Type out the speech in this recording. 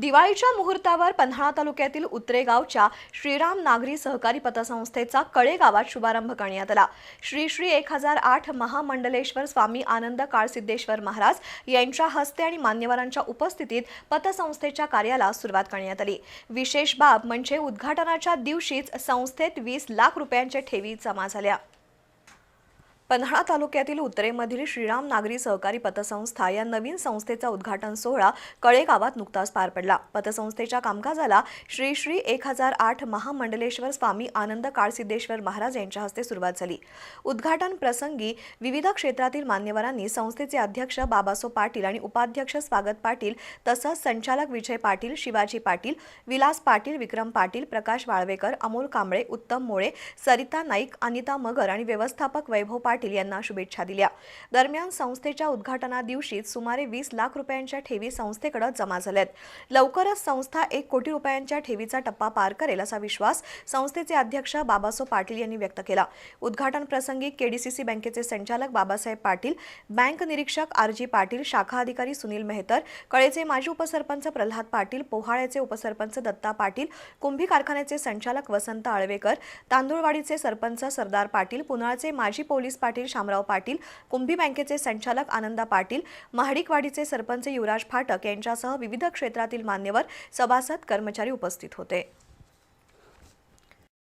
दिवाळीच्या मुहूर्तावर पन्हाळा तालुक्यातील उतरेगावच्या श्रीराम नागरी सहकारी पतसंस्थेचा कळे गावात शुभारंभ करण्यात आला. श्री श्री एक हजार आठ महामंडलेश्वर स्वामी आनंद काळसिद्धेश्वर महाराज यांच्या हस्ते आणि मान्यवरांच्या उपस्थितीत पतसंस्थेच्या कार्याला सुरुवात करण्यात आली. विशेष बाब म्हणजे उद्घाटनाच्या दिवशीच संस्थेत वीस लाख रुपयांच्या ठेवी जमा झाल्या. पन्हाळा तालुक्यातील उत्तरेमधील श्रीराम नागरी सहकारी पतसंस्था या नवीन संस्थेचा उद्घाटन सोहळा कळे गावात नुकताच पार पडला. पतसंस्थेच्या कामकाजाला श्री श्री एक हजार आठ महामंडलेश्वर स्वामी आनंद काळसिद्धेश्वर महाराज यांच्या हस्ते सुरुवात झाली. उद्घाटन प्रसंगी विविध क्षेत्रातील मान्यवरांनी संस्थेचे अध्यक्ष बाबासो पाटील आणि उपाध्यक्ष स्वागत पाटील तसंच संचालक विजय पाटील शिवाजी पाटील विलास पाटील विक्रम पाटील प्रकाश वाळवेकर अमोल कांबळे उत्तम मोळे सरिता नाईक अनिता मगर आणि व्यवस्थापक वैभव पाटील यांना शुभेच्छा दिल्या. दरम्यान संस्थेच्या उद्घाटना दिवशीच सुमारे वीस लाख रुपयांच्या ठेवी संस्थेकडे जमा झाल्यात. लवकरच संस्था एक कोटी रुपयांच्या ठेवीचा टप्पा पार करेल असा विश्वास संस्थेचे अध्यक्ष बाबासो पाटील यांनी व्यक्त केला. उद्घाटन प्रसंगी केडीसीसी बँकेचे संचालक बाबासाहेब पाटील बँक निरीक्षक आर जी पाटील शाखा अधिकारी सुनील मेहतर कळेचे माजी उपसरपंच प्रल्हाद पाटील पोहाळ्याचे उपसरपंच दत्ता पाटील कुंभी कारखान्याचे संचालक वसंत आळवेकर तांदूळवाडीचे सरपंच सरदार पाटील पुनाळचे माजी पोलीस पाटील शामराव पाटील कुंभी बँकेचे संचालक आनंदा पाटील महाडिकवाडीचे सरपंच युवराज फाटक यांच्यासह विविध क्षेत्रातील मान्यवर सभासद कर्मचारी उपस्थित होते.